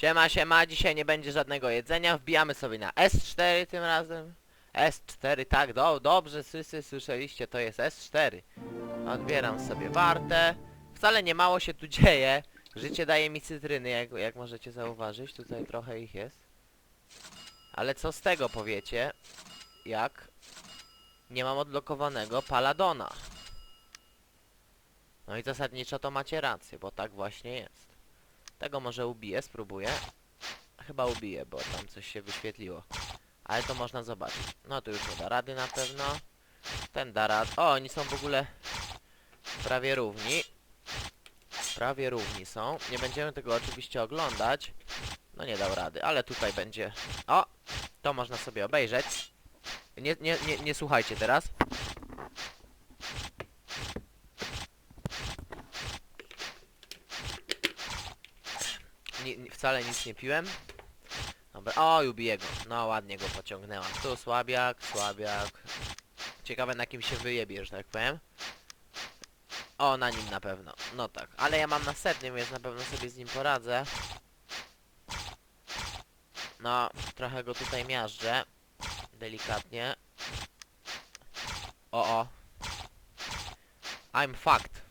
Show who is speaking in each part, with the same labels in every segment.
Speaker 1: Siema, siema, dzisiaj nie będzie żadnego jedzenia, wbijamy sobie na S4 tym razem. S4, tak, do, dobrze, wszyscy słyszeliście, to jest S4. Odbieram sobie wartę. Wcale nie mało się tu dzieje. Życie daje mi cytryny, jak, jak możecie zauważyć, tutaj trochę ich jest. Ale co z tego powiecie, jak nie mam odblokowanego Paladona. No i zasadniczo to macie rację, bo tak właśnie jest. Tego może ubiję, spróbuję. Chyba ubiję, bo tam coś się wyświetliło. Ale to można zobaczyć. No tu już nie da rady na pewno. Ten da rad. O, oni są w ogóle prawie równi. Prawie równi są. Nie będziemy tego oczywiście oglądać. No nie dał rady, ale tutaj będzie... O! To można sobie obejrzeć. Nie, nie, nie, nie słuchajcie teraz. Ni, wcale nic nie piłem. Dobra, o, ubiję go. No, ładnie go pociągnęłam. Tu słabiak, słabiak. Ciekawe na kim się wyjebie, że tak powiem. O, na nim na pewno. No tak, ale ja mam na setnym, więc na pewno sobie z nim poradzę. No, trochę go tutaj miażdżę. Delikatnie. O, o. I'm fucked.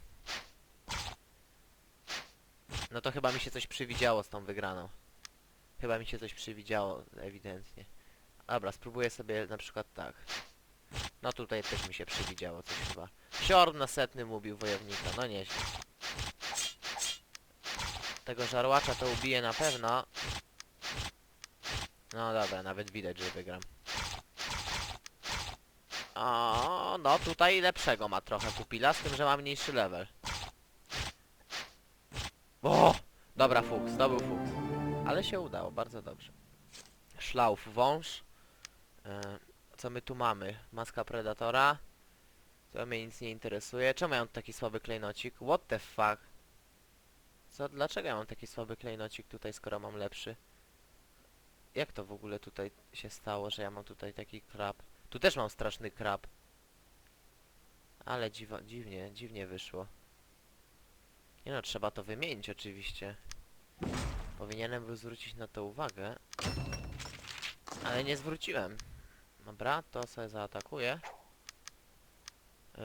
Speaker 1: No to chyba mi się coś przywidziało z tą wygraną. Chyba mi się coś przywidziało, ewidentnie. Dobra, spróbuję sobie na przykład tak. No tutaj też mi się przywidziało coś chyba. Siorb na setnym ubił wojownika, no nieźle. Tego żarłacza to ubiję na pewno. No dobra, nawet widać, że wygram. O, no tutaj lepszego ma trochę pupila, z tym, że ma mniejszy level. O! Dobra, fuks, to był fuks. Ale się udało, bardzo dobrze. Szlauf, wąż. E, co my tu mamy? Maska Predatora. To mnie nic nie interesuje. Czemu ja mam taki słaby klejnocik? What the fuck? Co? Dlaczego ja mam taki słaby klejnocik tutaj, skoro mam lepszy? Jak to w ogóle tutaj się stało, że ja mam tutaj taki krab? Tu też mam straszny krab. Ale dziwa, dziwnie, dziwnie wyszło. Nie no, trzeba to wymienić oczywiście. Powinienem był zwrócić na to uwagę. Ale nie zwróciłem. Dobra, to sobie zaatakuję. Yy,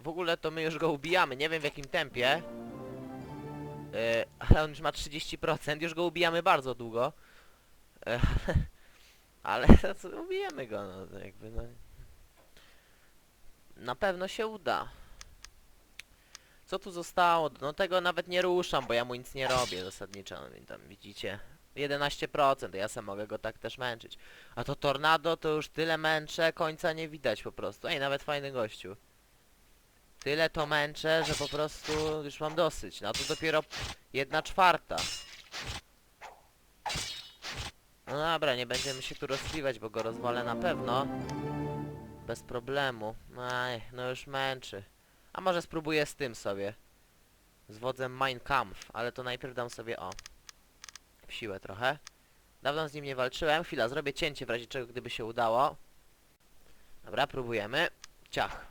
Speaker 1: w ogóle to my już go ubijamy, nie wiem w jakim tempie. Yy, ale on już ma 30%, już go ubijamy bardzo długo. Yy, ale ubijemy go, no jakby no. Na pewno się uda. Co tu zostało? No tego nawet nie ruszam, bo ja mu nic nie robię zasadniczo. No tam widzicie. 11%, ja sam mogę go tak też męczyć. A to tornado to już tyle męczę, końca nie widać po prostu. Ej, nawet fajny gościu. Tyle to męczę, że po prostu już mam dosyć. No to dopiero jedna czwarta. No dobra, nie będziemy się tu rozkliwać, bo go rozwalę na pewno. Bez problemu. Aj, no już męczy. A może spróbuję z tym sobie. Z wodzem Mein Kampf, ale to najpierw dam sobie o. W siłę trochę. Dawno z nim nie walczyłem. Chwila, zrobię cięcie w razie czego, gdyby się udało. Dobra, próbujemy. Ciach.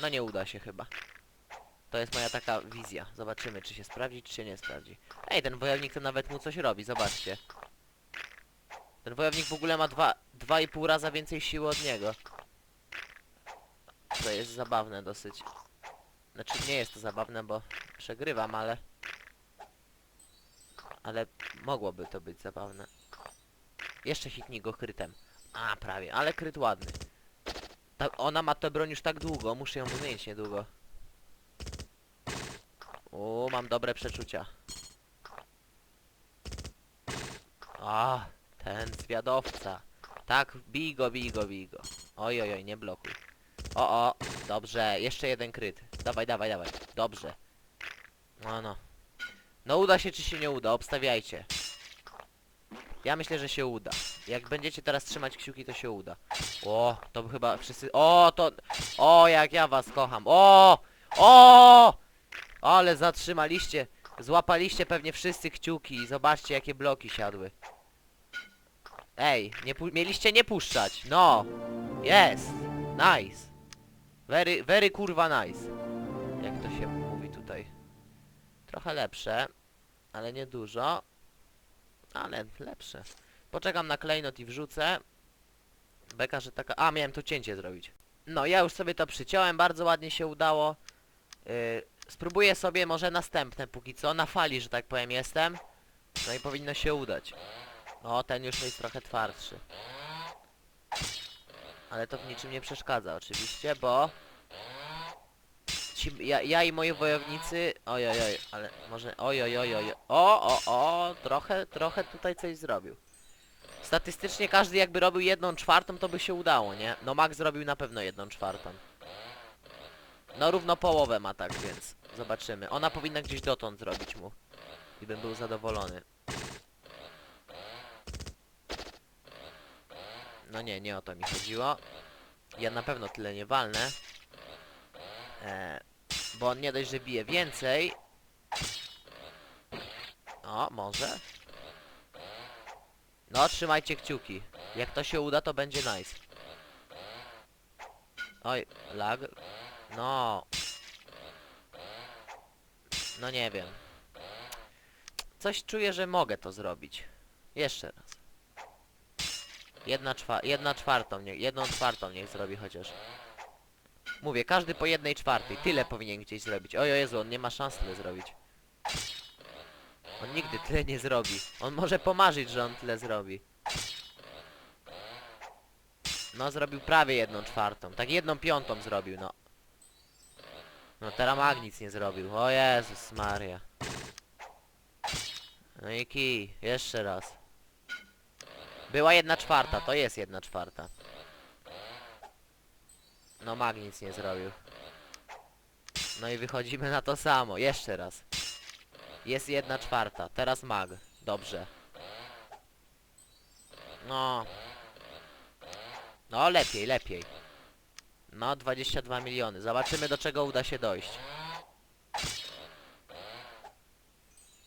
Speaker 1: No nie uda się chyba. To jest moja taka wizja. Zobaczymy, czy się sprawdzi, czy się nie sprawdzi. Ej, ten wojownik to nawet mu coś robi, zobaczcie. Ten wojownik w ogóle ma dwa, dwa i pół raza więcej siły od niego. To jest zabawne dosyć. Znaczy nie jest to zabawne, bo przegrywam, ale... Ale mogłoby to być zabawne. Jeszcze hitnij go krytem. A, prawie, ale kryt ładny. Ta, ona ma tę broń już tak długo, muszę ją wymienić niedługo. O, mam dobre przeczucia. A, ten zwiadowca. Tak, bij go, bij go, bij go. Oj, oj, oj, nie blokuj. O, o, dobrze, jeszcze jeden kryt. Dawaj, dawaj, dawaj. Dobrze. No, no. No uda się, czy się nie uda, obstawiajcie. Ja myślę, że się uda. Jak będziecie teraz trzymać kciuki, to się uda. O, to by chyba wszyscy... O, to... O, jak ja was kocham. O! O! Ale zatrzymaliście. Złapaliście pewnie wszyscy kciuki. Zobaczcie, jakie bloki siadły. Ej, nie mieliście nie puszczać. No. Jest. Nice. Very, very kurwa nice. Jak to się mówi tutaj. Trochę lepsze, ale nie dużo. Ale lepsze. Poczekam na klejnot i wrzucę. Beka, że taka... A, miałem to cięcie zrobić. No, ja już sobie to przyciąłem, bardzo ładnie się udało. Yy, spróbuję sobie może następne póki co. Na fali, że tak powiem, jestem. No i powinno się udać. O, ten już jest trochę twardszy. Ale to w niczym nie przeszkadza oczywiście, bo... Ci, ja, ja i moi wojownicy... Oj, oj, oj, ale może... Oj, oj, oj, oj. O, o, o, trochę, trochę tutaj coś zrobił. Statystycznie każdy jakby robił jedną czwartą, to by się udało, nie? No Max zrobił na pewno jedną czwartą. No równo połowę ma tak, więc zobaczymy. Ona powinna gdzieś dotąd zrobić mu. I bym był zadowolony. No nie, nie o to mi chodziło. Ja na pewno tyle nie walnę. E, bo on nie dość, że bije więcej. O, może. No, trzymajcie kciuki. Jak to się uda, to będzie nice. Oj, lag. No. No nie wiem. Coś czuję, że mogę to zrobić. Jeszcze raz. Jedna, czwa jedna czwartą, nie, jedną czwartą niech zrobi chociaż. Mówię, każdy po jednej czwartej. Tyle powinien gdzieś zrobić. Oj, o Jezu, on nie ma szans tyle zrobić. On nigdy tyle nie zrobi. On może pomarzyć, że on tyle zrobi. No, zrobił prawie jedną czwartą. Tak jedną piątą zrobił, no. No, teraz Mag nic nie zrobił. O Jezus Maria. No i kij. Jeszcze raz. Była jedna czwarta, to jest jedna czwarta. No Mag nic nie zrobił. No i wychodzimy na to samo. Jeszcze raz. Jest jedna czwarta. Teraz Mag. Dobrze. No. No lepiej, lepiej. No 22 miliony. Zobaczymy do czego uda się dojść.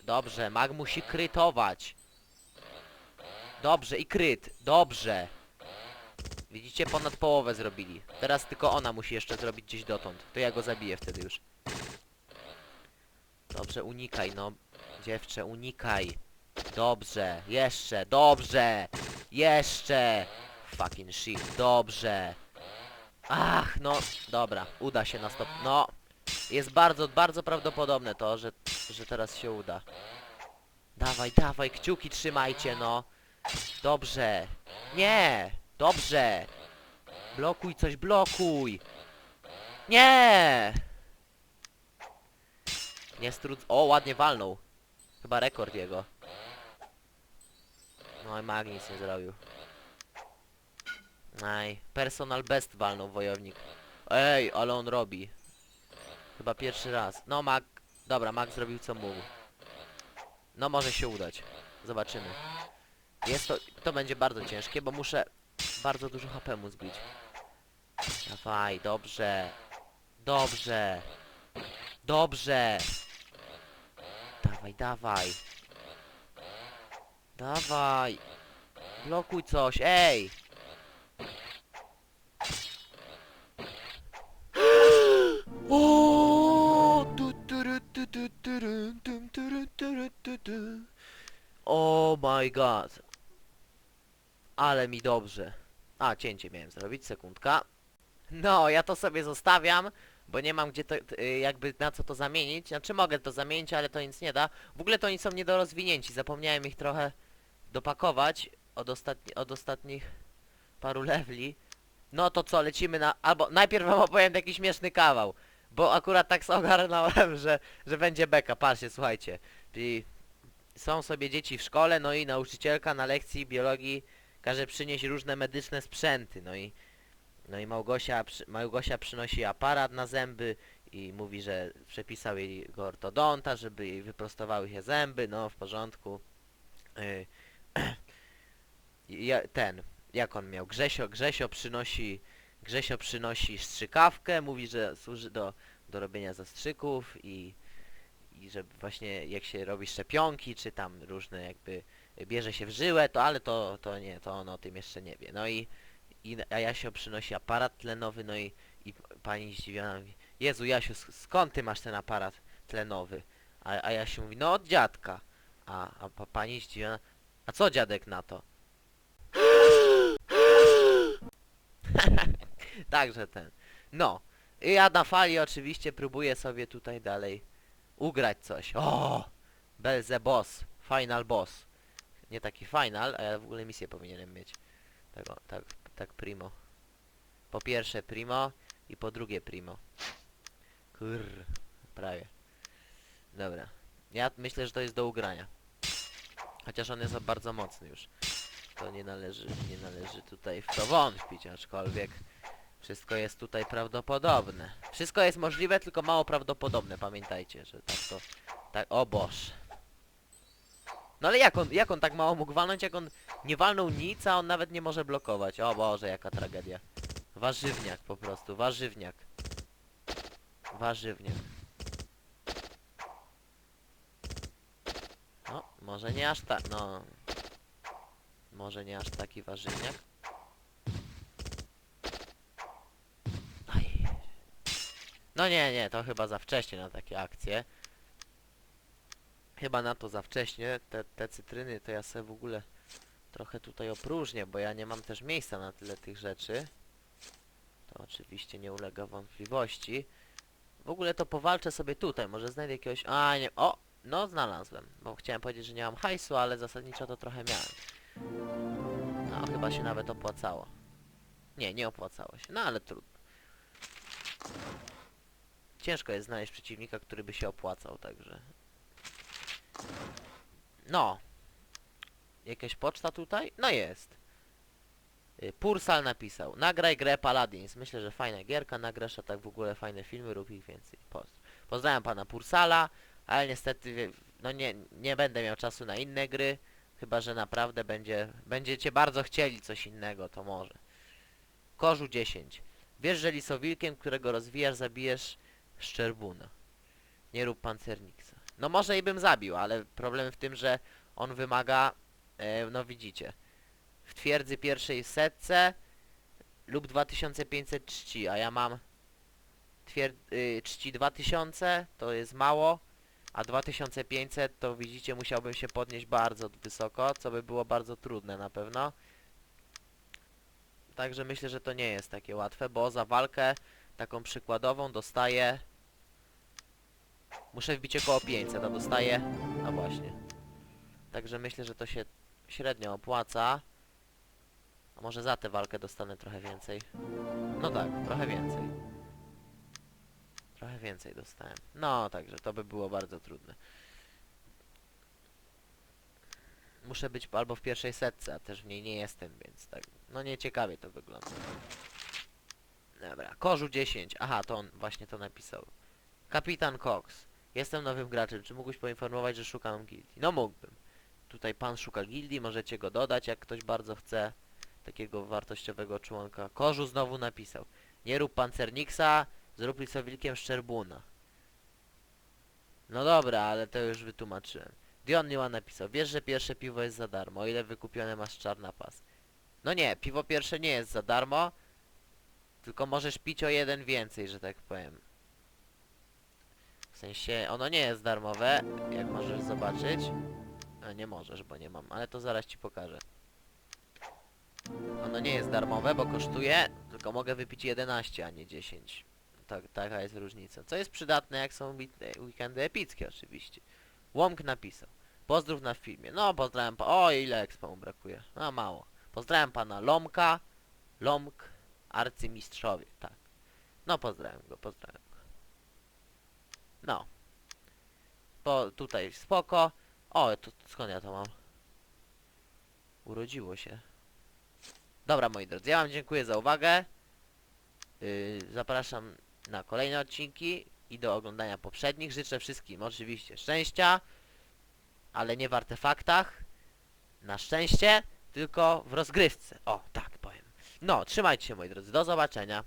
Speaker 1: Dobrze, Mag musi krytować. Dobrze i kryt. Dobrze. Widzicie, ponad połowę zrobili. Teraz tylko ona musi jeszcze zrobić gdzieś dotąd. To ja go zabiję wtedy już. Dobrze, unikaj, no. Dziewczę, unikaj. Dobrze, jeszcze, dobrze. Jeszcze. Fucking shit, dobrze. Ach, no, dobra, uda się na stop. No, jest bardzo, bardzo prawdopodobne to, że, że teraz się uda. Dawaj, dawaj, kciuki trzymajcie, no. Dobrze. Nie, dobrze. Blokuj coś, blokuj. Nie. Nie strudz... O, ładnie walnął. Chyba rekord jego. No i Mag nic nie zrobił. Aj, personal best walnął wojownik. Ej, ale on robi. Chyba pierwszy raz. No Mag... Dobra, Mag zrobił co mógł. No może się udać. Zobaczymy. Jest to... To będzie bardzo ciężkie, bo muszę bardzo dużo HP mu zbić. Dawaj, dobrze. Dobrze. Dobrze. Dawaj, dawaj. Dawaj. Blokuj coś, ej. O! Oh my god. Ale mi dobrze. A, cięcie miałem zrobić, sekundka. No, ja to sobie zostawiam, bo nie mam gdzie to, y, jakby na co to zamienić. Znaczy mogę to zamienić, ale to nic nie da. W ogóle to oni są niedorozwinięci, zapomniałem ich trochę dopakować od, ostatni, od ostatnich paru leveli. No to co, lecimy na... Albo najpierw wam opowiem jakiś śmieszny kawał. Bo akurat tak sobie ogarnąłem, że, że będzie beka. Patrzcie, słuchajcie. Czyli są sobie dzieci w szkole, no i nauczycielka na lekcji biologii każe przynieść różne medyczne sprzęty. No i, no i Małgosia, Małgosia przynosi aparat na zęby i mówi, że przepisał jej go ortodonta, żeby jej wyprostowały się zęby. No, w porządku. Ja, ten, jak on miał? Grzesio, Grzesio przynosi, Grzesio przynosi strzykawkę, mówi, że służy do, do robienia zastrzyków i, i że właśnie jak się robi szczepionki, czy tam różne jakby bierze się w żyłę, to ale to, to nie, to on o tym jeszcze nie wie. No i, i a Jasio przynosi aparat tlenowy, no i, i pani zdziwiona mówi, Jezu Jasiu, sk- skąd ty masz ten aparat tlenowy? A, a Jasiu mówi, no od dziadka. A, a pa- pani zdziwiona, A co dziadek na to? Także ten. No. I ja na fali oczywiście próbuję sobie tutaj dalej ugrać coś. O! Belze boss. Final boss. Nie taki final, a ja w ogóle misję powinienem mieć. Tego, tak, tak primo. Po pierwsze primo i po drugie primo. Kurr, prawie. Dobra. Ja myślę, że to jest do ugrania. Chociaż on jest bardzo mocny już. To nie należy, nie należy tutaj w to wątpić, aczkolwiek wszystko jest tutaj prawdopodobne. Wszystko jest możliwe, tylko mało prawdopodobne, pamiętajcie, że tak to... Tak, o boż. No ale jak on, jak on tak mało mógł walnąć, jak on nie walnął nic, a on nawet nie może blokować. O Boże, jaka tragedia. Warzywniak po prostu, warzywniak. Warzywniak. No, może nie aż tak, no... Może nie aż taki warzywniak. No nie, nie, to chyba za wcześnie na takie akcje. Chyba na to za wcześnie. Te, te cytryny to ja sobie w ogóle trochę tutaj opróżnię, bo ja nie mam też miejsca na tyle tych rzeczy. To oczywiście nie ulega wątpliwości. W ogóle to powalczę sobie tutaj, może znajdę jakiegoś... A, nie... O! No, znalazłem. Bo chciałem powiedzieć, że nie mam hajsu, ale zasadniczo to trochę miałem. No, chyba się nawet opłacało. Nie, nie opłacało się. No, ale trudno. Ciężko jest znaleźć przeciwnika, który by się opłacał, także... No. Jakaś poczta tutaj? No jest. Y, Pursal napisał. Nagraj grę Paladins. Myślę, że fajna gierka. Nagrasz, a tak w ogóle fajne filmy, rób ich więcej. Pozdrawiam pana Pursala, ale niestety no nie, nie będę miał czasu na inne gry. Chyba, że naprawdę będzie, będziecie bardzo chcieli coś innego, to może. Korzu 10. Wiesz, że lisowilkiem, którego rozwijasz, zabijesz szczerbuna. Nie rób pancerniksa. No może i bym zabił, ale problem w tym, że on wymaga, e, no widzicie, w twierdzy pierwszej setce lub 2500 czci, a ja mam twier y, czci 2000, to jest mało, a 2500 to widzicie musiałbym się podnieść bardzo wysoko, co by było bardzo trudne na pewno. Także myślę, że to nie jest takie łatwe, bo za walkę taką przykładową dostaję Muszę wbić około 500, a dostaję... No właśnie. Także myślę, że to się średnio opłaca. A może za tę walkę dostanę trochę więcej. No tak, trochę więcej. Trochę więcej dostałem. No, także to by było bardzo trudne. Muszę być albo w pierwszej setce, a też w niej nie jestem, więc tak... No nieciekawie to wygląda. Dobra, Korzu 10. Aha, to on właśnie to napisał. Kapitan Cox. Jestem nowym graczem. Czy mógłbyś poinformować, że szukam gildii? No mógłbym. Tutaj pan szuka gildii, możecie go dodać, jak ktoś bardzo chce takiego wartościowego członka. Korzu znowu napisał. Nie rób pancerniksa, zrób lisowilkiem szczerbuna. No dobra, ale to już wytłumaczyłem. Dion Niła napisał. Wiesz, że pierwsze piwo jest za darmo, o ile wykupione masz czarna pas. No nie, piwo pierwsze nie jest za darmo, tylko możesz pić o jeden więcej, że tak powiem. Sensie, ono nie jest darmowe, jak możesz zobaczyć. A nie możesz, bo nie mam, ale to zaraz ci pokażę. Ono nie jest darmowe, bo kosztuje, tylko mogę wypić 11, a nie 10. Tak, taka jest różnica. Co jest przydatne, jak są week- weekendy epickie oczywiście. Łomk napisał. Pozdrów na filmie. No, pozdrawiam pa... O, ile expa mu brakuje. No, mało. Pozdrawiam pana Lomka. Lomk. Arcymistrzowie, tak. No, pozdrawiam go, pozdrawiam go. No. Po, tutaj spoko. O, to skąd ja to mam? Urodziło się. Dobra, moi drodzy, ja wam dziękuję za uwagę. Yy, zapraszam na kolejne odcinki i do oglądania poprzednich. Życzę wszystkim oczywiście szczęścia, ale nie w artefaktach. Na szczęście, tylko w rozgrywce. O, tak powiem. No, trzymajcie się moi drodzy. Do zobaczenia.